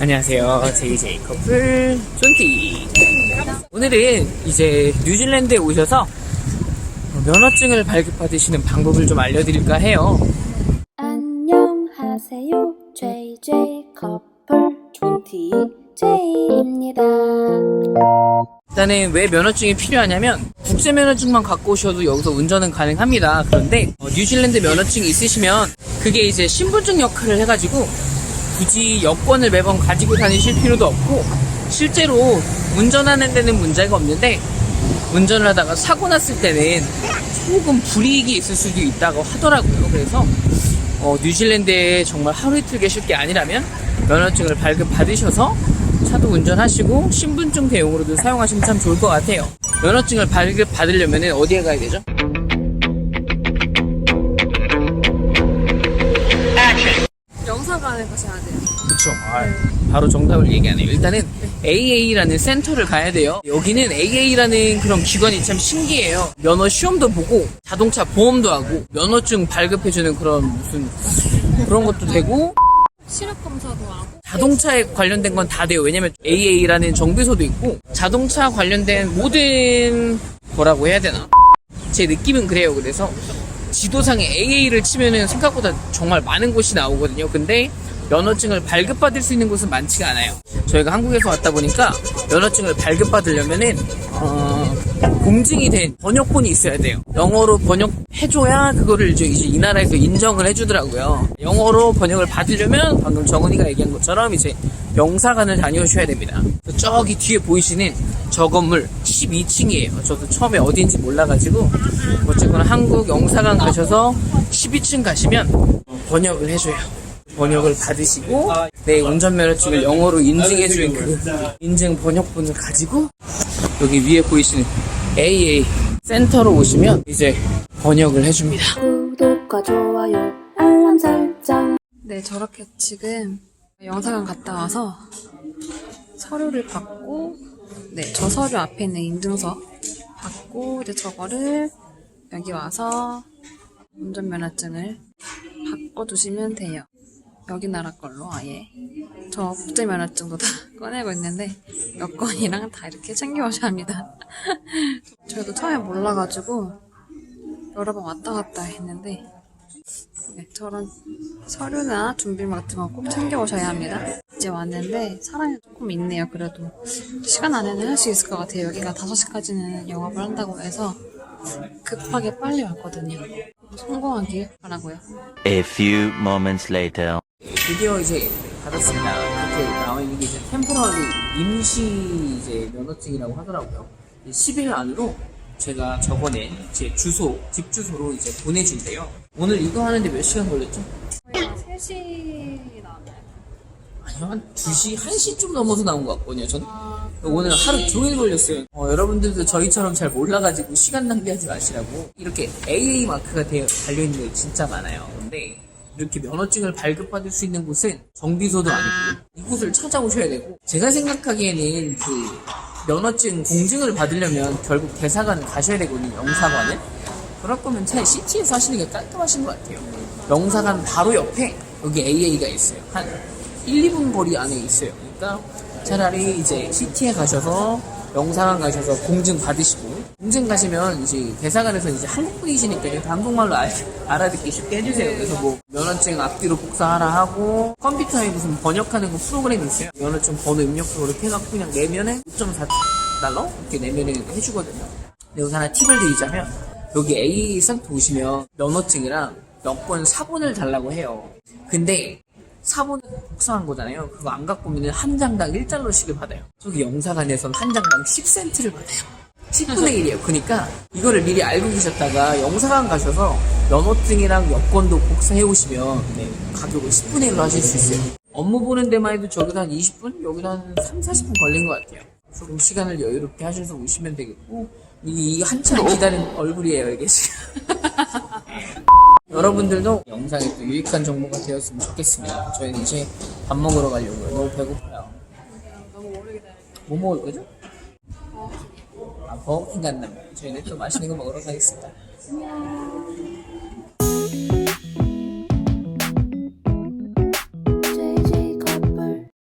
안녕하세요. JJ 커플 쫀띠. 오늘은 이제 뉴질랜드에 오셔서 면허증을 발급받으시는 방법을 좀 알려드릴까 해요. 안녕하세요. JJ 커플 촌티 제이입니다. 일단은 왜 면허증이 필요하냐면 국제 면허증만 갖고 오셔도 여기서 운전은 가능합니다. 그런데 어, 뉴질랜드 면허증이 있으시면 그게 이제 신분증 역할을 해가지고 굳이 여권을 매번 가지고 다니실 필요도 없고 실제로 운전하는 데는 문제가 없는데 운전을 하다가 사고 났을 때는 조금 불이익이 있을 수도 있다고 하더라고요. 그래서 어, 뉴질랜드에 정말 하루 이틀 계실 게 아니라면 면허증을 발급 받으셔서 차도 운전하시고 신분증 대용으로도 사용하시면 참 좋을 것 같아요. 면허증을 발급 받으려면 어디에 가야 되죠? 영사관에 가셔야 돼요. 그쵸. 바로 정답을 얘기하네요. 일단은 AA라는 센터를 가야 돼요. 여기는 AA라는 그런 기관이 참 신기해요. 면허 시험도 보고 자동차 보험도 하고 면허증 발급해주는 그런 무슨 그런 것도 되고 시력 검사도 하고. 자동차에 관련된 건 다 돼요. 왜냐면 AA라는 정비소도 있고 자동차 관련된 모든 뭐라고 해야 되나? 제 느낌은 그래요. 그래서 지도상에 AA를 치면은 생각보다 정말 많은 곳이 나오거든요. 근데 면허증을 발급받을 수 있는 곳은 많지가 않아요. 저희가 한국에서 왔다 보니까 면허증을 발급받으려면은 어, 공증이 된 번역본이 있어야 돼요. 영어로 번역해줘야 그거를 이제 이 나라에서 인정을 해주더라고요. 영어로 번역을 받으려면 방금 정은이가 얘기한 것처럼 이제 영사관을 다녀오셔야 됩니다. 저기 뒤에 보이시는 저 건물 12층이에요. 저도 처음에 어딘지 몰라가지고 어쨌거나 한국 영사관 가셔서 12층 가시면 번역을 해줘요. 번역을 받으시고 내 운전면허증을 영어로 인증해주는 그 인증 번역본을 가지고 여기 위에 보이시는 AA 센터로 오시면 이제 번역을 해줍니다. 구독과 좋아요, 알람 설정. 네, 저렇게 지금 영사관 갔다 와서 서류를 받고, 네, 저 서류 앞에 있는 인증서 받고, 이제 저거를 여기 와서 운전면허증을 바꿔두시면 돼요. 여기 나라 걸로 아예. 저 국제 면허증도 다 꺼내고 있는데, 여권이랑 다 이렇게 챙겨오셔야 합니다. 저도 처음에 몰라가지고, 여러 번 왔다 갔다 했는데, 네, 저런 서류나 준비물 같은 거 꼭 챙겨오셔야 합니다. 이제 왔는데 사람이 조금 있네요. 그래도 시간 안에는 할 수 있을 것 같아요. 여기가 5시까지는 영업을 한다고 해서 급하게 빨리 왔거든요. 성공하길 바라고요. A few moments later. 드디어 이제 받았습니다. 이렇게 나와 있는 게 이제 템포러리 임시 이제 면허증이라고 하더라고요. 10일 안으로 제가 적어낸 제 주소, 집 주소로 이제 보내준대요. 오늘 이거 하는데 몇 시간 걸렸죠? 저희가 3시 나왔나요? 아니요, 한 2시, 1시쯤 넘어서 나온 것 같거든요, 전. 오늘 하루 종일 걸렸어요. 어, 여러분들도 저희처럼 잘 몰라가지고 시간 낭비하지 마시라고. 이렇게 AA 마크가 되어, 달려있는 게 진짜 많아요. 근데 이렇게 면허증을 발급받을 수 있는 곳은 정비소도 아니고 이곳을 찾아오셔야 되고 제가 생각하기에는 그 면허증 공증을 받으려면 결국 대사관을 가셔야 되거든요, 영사관을. 그럴 거면 차라리 시티에서 하시는 게 깔끔하신 것 같아요. 영사관 바로 옆에 여기 AA가 있어요. 한 1, 2분 거리 안에 있어요. 그러니까 차라리 이제 시티에 가셔서 영사관 가셔서 공증 받으시고 공증 가시면 이제 대사관에서 이제 한국 분이시니까 한국말로 알, 알아듣기 쉽게 해주세요. 그래서 뭐 면허증 앞뒤로 복사하라 하고 컴퓨터에 무슨 번역하는 거 프로그램이 있어요. 면허증 번호 입력도 이렇게 해갖고 그냥 내면은 6.4달러 이렇게 내면은 해주거든요. 근데 여기서 하나 팁을 드리자면 여기 A 센터 오시면 면허증이랑 여권 사본을 달라고 해요. 근데 사본은 복사한 거잖아요. 그거 안 갖고 오면 한 장당 1달러씩을 받아요. 저기 영사관에선 한 장당 10센트를 받아요. 10분의 1이에요. 그러니까 이거를 미리 알고 계셨다가 영사관 가셔서 면허증이랑 여권도 복사해 오시면 네, 가격을 10분의 1로 하실 수 있어요. 업무 보는 데만 해도 저기도 한 20분? 여기도 한 3, 40분 걸린 것 같아요. 조금 시간을 여유롭게 하셔서 오시면 되겠고 이, 이 한참 기다린 얼굴이에요 이게 지금. 여러분들도 영상에 또 유익한 정보가 되었으면 좋겠습니다. 저희는 이제 밥 먹으러 가려고요. 너무 배고파요. 너무 오래 기다려. 뭐 먹을 거죠? 아, 버거킹 간다면 저희는 또 맛있는 거 먹으러 가겠습니다.